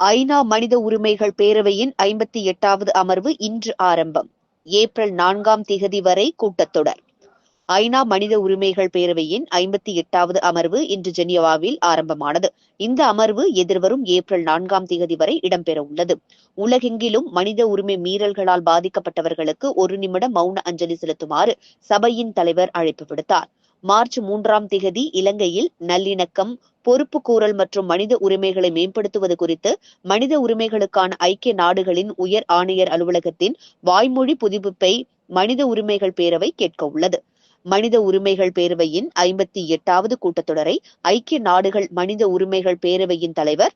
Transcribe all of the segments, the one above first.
ஐநா மனித உரிமைகள் பேரவையின் ஐம்பத்தி எட்டாவது அமர்வு இன்று ஆரம்பம். ஏப்ரல் நான்காம் திகதி வரை கூட்டத்தொடர். ஐநா மனித உரிமைகள் பேரவையின் ஐம்பத்தி எட்டாவது அமர்வு இன்று ஜெனிவாவில் ஆரம்பமானது. இந்த அமர்வு எதிர்வரும் ஏப்ரல் நான்காம் திகதி வரை இடம்பெற உள்ளது. உலகெங்கிலும் மனித உரிமை மீறல்களால் பாதிக்கப்பட்டவர்களுக்கு ஒரு நிமிடம் மௌன அஞ்சலி செலுத்துமாறு சபையின் தலைவர் அழைப்பு விடுத்தார். மார்ச் மூன்றாம் திகதி இலங்கையில் நல்லிணக்கம் பொறுப்பு கூறல் மற்றும் மனித உரிமைகளை மேம்படுத்துவது குறித்து மனித உரிமைகளுக்கான ஐக்கிய நாடுகளின் உயர் ஆணையர் அலுவலகத்தின் வாய்மொழி புதுப்பிப்பை மனித உரிமைகள் பேரவை கேட்க உள்ளது. மனித உரிமைகள் பேரவையின் ஐம்பத்தி எட்டாவது கூட்டத்தொடரை ஐக்கிய நாடுகள் மனித உரிமைகள் பேரவையின் தலைவர்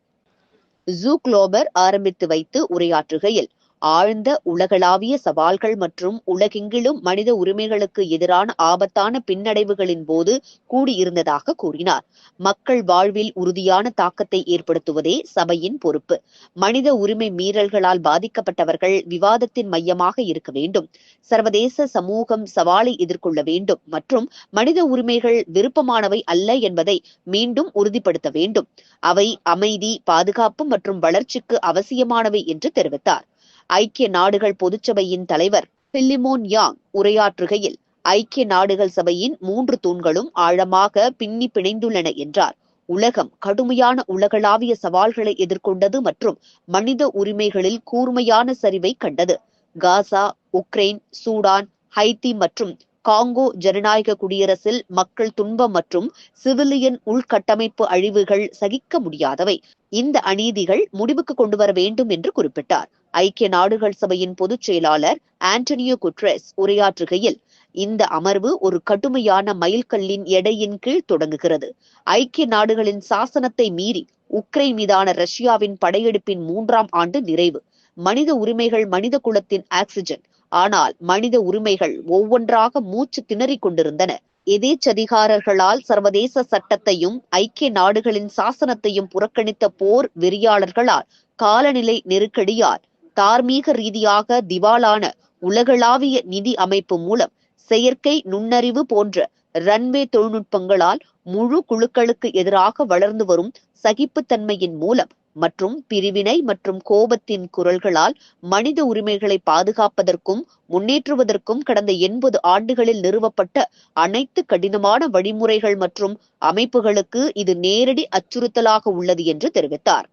ஜூ குளோபர் ஆரம்பித்து வைத்து உரையாற்றுகையில் ஆழ்ந்த உலகளாவிய சவால்கள் மற்றும் உலகெங்கிலும் மனித உரிமைகளுக்கு எதிரான ஆபத்தான பின்னடைவுகளின் போது கூடியிருந்ததாக கூறினார். மக்கள் வாழ்வில் உறுதியான தாக்கத்தை ஏற்படுத்துவதே சபையின் பொறுப்பு. மனித உரிமை மீறல்களால் பாதிக்கப்பட்டவர்கள் விவாதத்தின் மையமாக இருக்க வேண்டும். சர்வதேச சமூகம் சவாலை எதிர்கொள்ள வேண்டும் மற்றும் மனித உரிமைகள் விருப்பமானவை அல்ல என்பதை மீண்டும் உறுதிப்படுத்த வேண்டும். அவை அமைதி பாதுகாப்பு மற்றும் வளர்ச்சிக்கு அவசியமானவை என்று தெரிவித்தார். ஐக்கிய நாடுகள் பொதுச்சபையின் தலைவர் பில்லிமோன் யாங் உரையாற்றுகையில் ஐக்கிய நாடுகள் சபையின் மூன்று தூண்களும் ஆழமாக பின்னி பிணைந்துள்ளன என்றார். உலகம் கடுமையான உலகளாவிய சவால்களை எதிர்கொண்டது மற்றும் மனித உரிமைகளில் கூர்மையான சரிவை கண்டது. காசா உக்ரைன் சூடான் ஹைத்தி மற்றும் காங்கோ ஜனநாயக குடியரசில் மக்கள் துன்பம் மற்றும் சிவிலியன் உள்கட்டமைப்பு அழிவுகள் சகிக்க முடியாதவை. இந்த அநீதிகள் முடிவுக்கு கொண்டு வர வேண்டும் என்று குறிப்பிட்டார். ஐக்கிய நாடுகள் சபையின் பொதுச் செயலாளர் ஆண்டனியோ குட்ரெஸ் உரையாற்றுகையில் இந்த அமர்வு ஒரு கடுமையான மைல்கல்லின் எடையின் கீழ் தொடங்குகிறது. ஐக்கிய நாடுகளின் சாசனத்தை மீறி உக்ரைன் மீதான ரஷ்யாவின் படையெடுப்பின் மூன்றாம் ஆண்டு நிறைவு. மனித உரிமைகள் மனித குலத்தின் ஆக்சிஜன். ஆனால் மனித உரிமைகள் ஒவ்வொன்றாக மூச்சு திணறிக் கொண்டிருந்தன. எதேச்சதிகாரர்களால் சர்வதேச சட்டத்தையும் ஐக்கிய நாடுகளின் சாசனத்தையும் புறக்கணித்த போர் வெறியாளர்களால் காலநிலை நெருக்கடியால் தார்மீக ரீதியாக திவாலான உலகளாவிய நிதி அமைப்பு மூலம் செயற்கை நுண்ணறிவு போன்ற ரன்வே தொழில்நுட்பங்களால் முழு குழுக்களுக்கு எதிராக வளர்ந்து வரும் சகிப்புத்தன்மையின் மூலம் மற்றும் பிரிவினை மற்றும் கோபத்தின் குரல்களால் மனித உரிமைகளை பாதுகாப்பதற்கும் முன்னேற்றுவதற்கும் கடந்த எண்பது ஆண்டுகளில் நிறுவப்பட்ட அனைத்து கடினமான வழிமுறைகள் மற்றும் அமைப்புகளுக்கு இது நேரடி அச்சுறுத்தலாக உள்ளது என்று தெரிவித்தார்.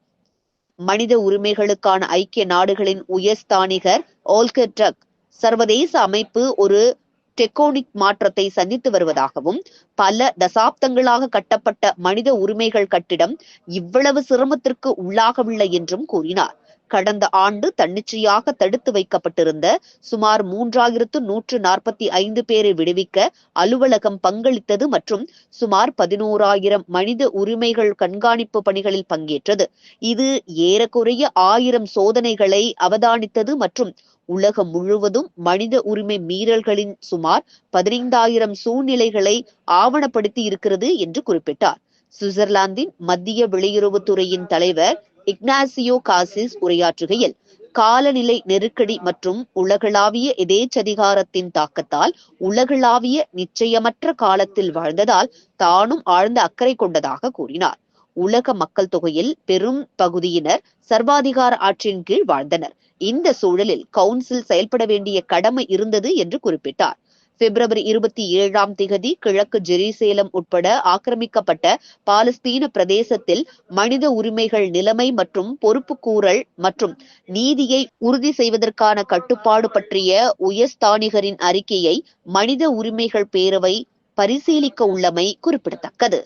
மனித உரிமைகளுக்கான ஐக்கிய நாடுகளின் உயர்ஸ்தானிகர் ஓல்கர் டக் சர்வதேச அமைப்பு ஒரு டெக்கோனிக் மாற்றத்தை சந்தித்து வருவதாகவும் பல தசாப்தங்களாக கட்டப்பட்ட மனித உரிமைகள் கட்டிடம் இவ்வளவு சிரமத்திற்கு உள்ளாகவில்லை என்றும் கூறினார். கடந்த ஆண்டு தன்னிச்சையாக தடுத்து வைக்கப்பட்டிருந்த சுமார் மூன்றாயிரத்து நூற்று நாற்பத்தி ஐந்து பேரை விடுவிக்க அலுவலகம் பங்களித்தது மற்றும் சுமார் பதினோராயிரம் மனித உரிமைகள் கண்காணிப்பு பணிகளில் பங்கேற்றது. இது ஏறக்குறைய ஆயிரம் சோதனைகளை அவதானித்தது மற்றும் உலகம் முழுவதும் மனித உரிமை மீறல்களின் சுமார் பதினைந்தாயிரம் சூழ்நிலைகளை ஆவணப்படுத்தி இருக்கிறது என்று குறிப்பிட்டார். சுவிட்சர்லாந்தின் மத்திய வெளியுறவுத்துறையின் தலைவர் இக்னாசியோ காசிஸ் உரையாற்றுகையில் காலநிலை நெருக்கடி மற்றும் உலகளாவிய எதேச்சதிகாரத்தின் தாக்கத்தால் உலகளாவிய நிச்சயமற்ற காலத்தில் வாழ்ந்ததால் தானும் ஆழ்ந்த அக்கறை கொண்டதாக கூறினார். உலக மக்கள் தொகையில் பெரும் பகுதியினர் சர்வாதிகார ஆட்சியின் கீழ் வாழ்ந்தனர். இந்த சூழலில் கவுன்சில் செயல்பட வேண்டிய கடமை இருந்தது என்று குறிப்பிட்டார். பிப்ரவரி இருபத்தி ஏழாம் திகதி கிழக்கு ஜெருசலேம் உட்பட ஆக்கிரமிக்கப்பட்ட பாலஸ்தீன பிரதேசத்தில் மனித உரிமைகள் நிலைமை மற்றும் பொறுப்புக்கூறல் மற்றும் நீதியை உறுதி செய்வதற்கான கட்டுப்பாடு பற்றிய உயர்ஸ்தானிகரின் அறிக்கையை மனித உரிமைகள் பேரவை பரிசீலிக்க உள்ளமை குறிப்பிடத்தக்கது.